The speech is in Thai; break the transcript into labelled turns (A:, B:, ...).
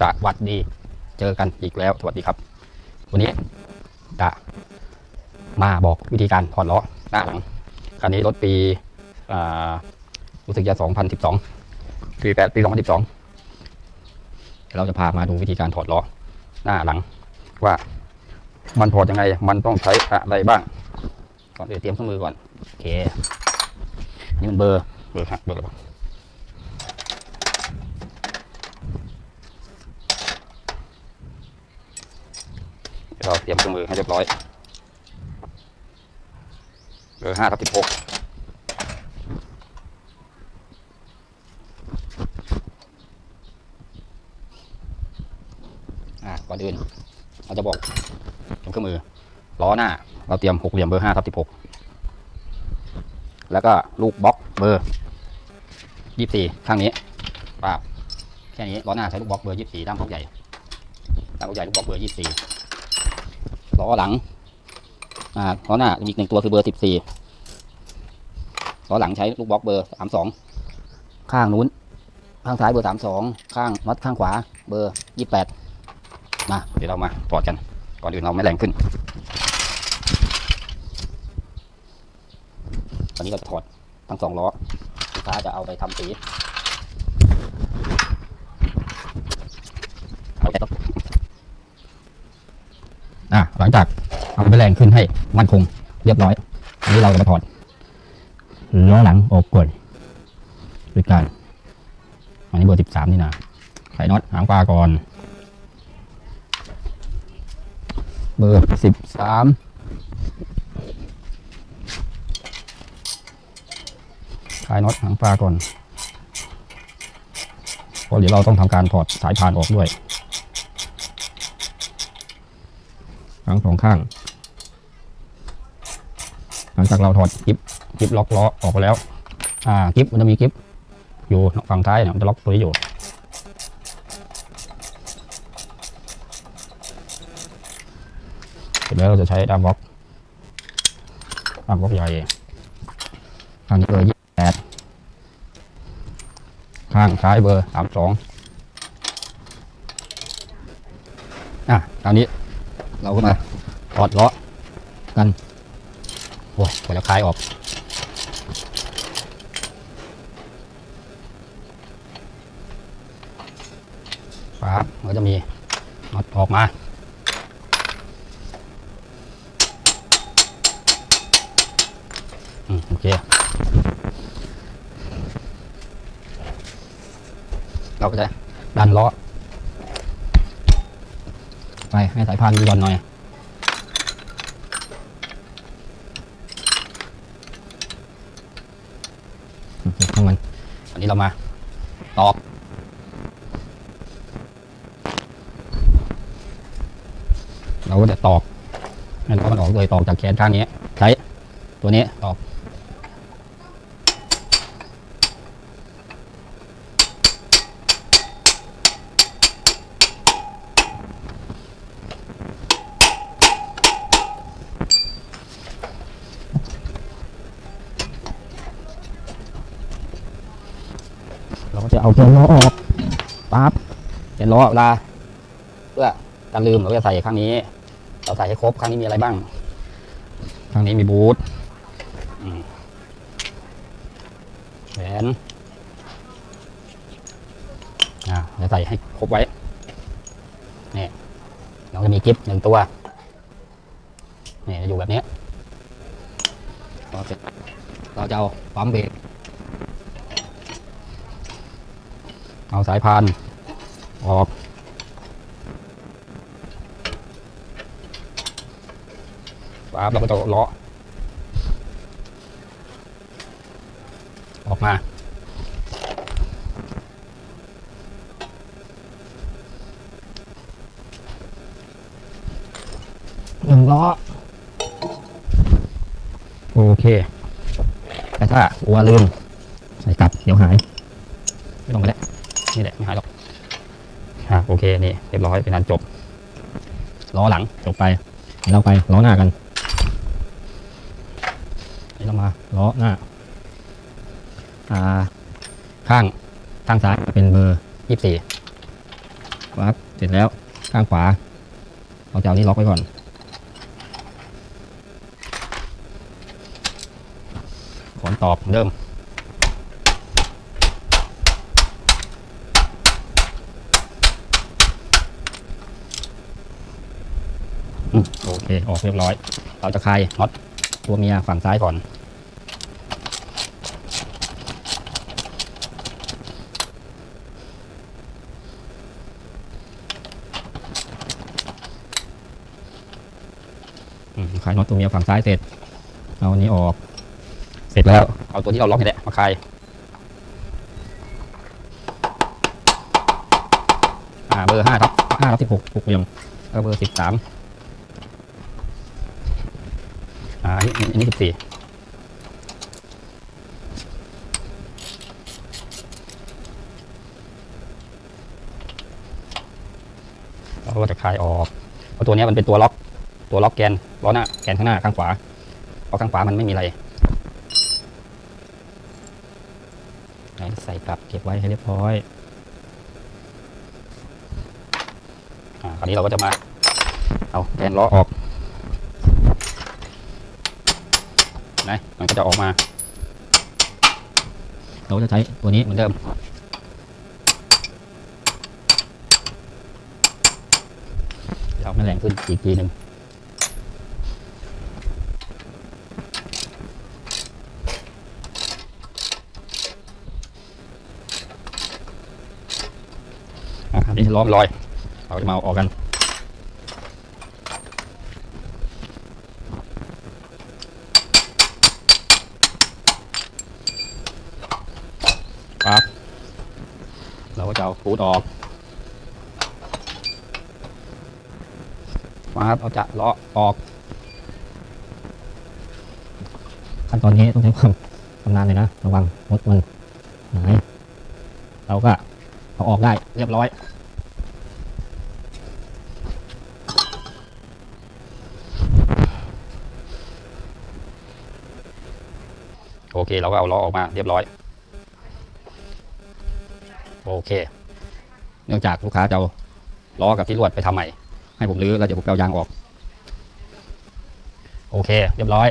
A: สวัสดี เจอกันอีกแล้ว สวัสดีครับ วันนี้จะมาบอกวิธีการถอดล้อหน้าหลังคันนี้รถปีอ่ารู้สึกจะ2012ปี8ปี 2012 เราจะพามาดูวิธีการถอดล้อหน้าหลัง ว่ามันถอดยังไง มันต้องใช้อะไรบ้าง ก่อนอื่นเตรียมเครื่องมือก่อน โอเค นี่มันเบอร์ เบอร์ครับเบอร์อะไรวะ เราเตรียมเครื่องมือให้เรียบร้อยเบอร์ห้าทับสิบหกอ่าก่อนอื่นเราจะบอกเตรียมเครื่องมือล้อหน้า เราเตรียมหกเหลี่ยมเบอร์ห้าทับสิบหกแล้วก็ลูกบล็อกเบอร์ยี่สี่ข้างนี้ปาบแค่นี้ล้อหน้าใช้ลูกบล็อกเบอร์ยี่สี่ด้ามพกใหญ่ด้ามพกใหญ่ลูกบล็อกเบอร์ยี่สี่ ล้อหลังอ่าล้อหน้าอีกหนึ่งตัวคือเบอร์สิบสี่ล้อหลังใช้ลูกบล็อกเบอร์สามสองข้างนู้น ข้างซ้ายเบอร์สามสองข้างน็อตข้างขวาเบอร์ยี่แปดมาเดี๋ยวเรามาถอดกัน ก่อนอื่นเราไม่แรงขึ้นตอนนี้เราจะถอดทั้งสองล้อลูกค้าจะเอาไปทำสีเอาไปอะห ลังจากเอาไปแรงขึ้นให้มั่นคงเรียบร้อย อันนี้เราจะมาถอดล้อหลังออกก่อนด้วยกันอันนี้เบอร์สิบสามนี่นะใส่น็อตหางปลาก่อน เบอร์สิบสามคลายน็อตหางปลาก่อนเพราะเดี๋ยวเราต้องทำการถอดสายพานออกด้วย ทั้งสองข้าง หลังจากเราถอดกิฟกิฟล็อกล้อออกไปแล้ว อ่ากิฟมันจะมีกิฟอยู่ฝั่งท้ายเนี่ยมันจะล็อกตัวนี้อยู่เสร็จแล้วเราจะใช้ดามบล็อกดามบล็อกใหญ่ข้างนี้เบอร์ยี่แปดข้างซ้ายเบอร์สามสองอะคราวนี้ เราก็มาถอดล้อกันโอ้ยกว่าจะคลายออก ครับมันก็จะมีน็อตออกมาอืมโอเค เราก็จะดันล้อ ไปให้สายพานย้อนหน่อย ข้างมันอันนี้เรามา ตอกเราก็จะตอกให้ล้อมันออกโดยตอกจากแขนข้างนี้ ใช้ตัวนี้ตอก เราก็จะเอาแกนล้อออกปั๊บแกนล้อเวลาเพื่อการลืมเราก็จะใส่ข้างนี้ เราใส่ให้ครบข้างนี้มีอะไรบ้าง ข้างนี้มีบูทแหวนอ่าจะใส่ให้ครบไว้นี่เราจะมีกิฟหนึ่งตัวนี่จะอยู่แบบนี้เร็จเราจะเอาปั๊มเบรก เอาสายพานออกปั๊บเราก็จะเลาะออกมาหนึ่งล้อโอเคแต่ถ้ากลัวลืมใส่กลับ เดี๋ยวหาย ไม่ต้องไปแล้ว นี่แหละไม่หายหรอกอะโอเคนี่เรียบร้อยเป็นอันจบล้อหลังจบไปเราไปล้อหน้ากันนี่เรามาล้อหน้าอ่าข้างข้างซ้ายเป็นเบอร์ยี่สิบสี่ปั๊บเสร็จแล้วข้างขวาเราจะเอานี้ล็อกไว้ก่อนขอนตอบเดิม อืมโอเค ออกเรียบร้อย เราจะคลายน็อตตัวเมียฝั่งซ้ายก่อน คลายน็อตตัวเมียฝั่งซ้ายเสร็จ เอาอันนี้ออก เสร็จแล้ว เอาตัวที่เราล็อกนี่แหละมาคลาย อ่า เบอร์ห้าทับห้าทับสิบหกหกเหลี่ยมแล้วเบอร์สิบสาม อ่าอันนี้สิบสี่เราก็จะคลายออกเพราะตัวนี้มันเป็นตัวล็อก ตัวล็อกแกนล้อหน้าแกนข้างหน้าข้างขวาเพราะข้างขวามันไม่มีอะไรใส่กลับเก็บไว้ให้เรียบร้อยอ่าคราวนี้เราก็จะมา เอาแกนล้อออก นะมันก็จะออกมา เราจะใช้ตัวนี้เหมือนเดิมเอาแม่แรงขึ้นอีกทีหนึ่งอะอันนี้ล้อมนลอย เราจะมาเอาออกกัน ปั๊บ เราก็จะเอาฟูดออกปั๊บเราจะเลาะออกขั้นตอนนี้ต้องใช้ความชำนาญเลยนะ ระวังมดมันหายเราก็เอาออกได้เรียบร้อยโอเค เราก็เอาล้อออกมาเรียบร้อยโอ เค เนื่องจากลูกค้าจะเอาล้อกับที่ลวดไปทำใหม่ ให้ผมรื้อแล้วเดี๋ยวผมเอายางออก โอเค เรียบร้อย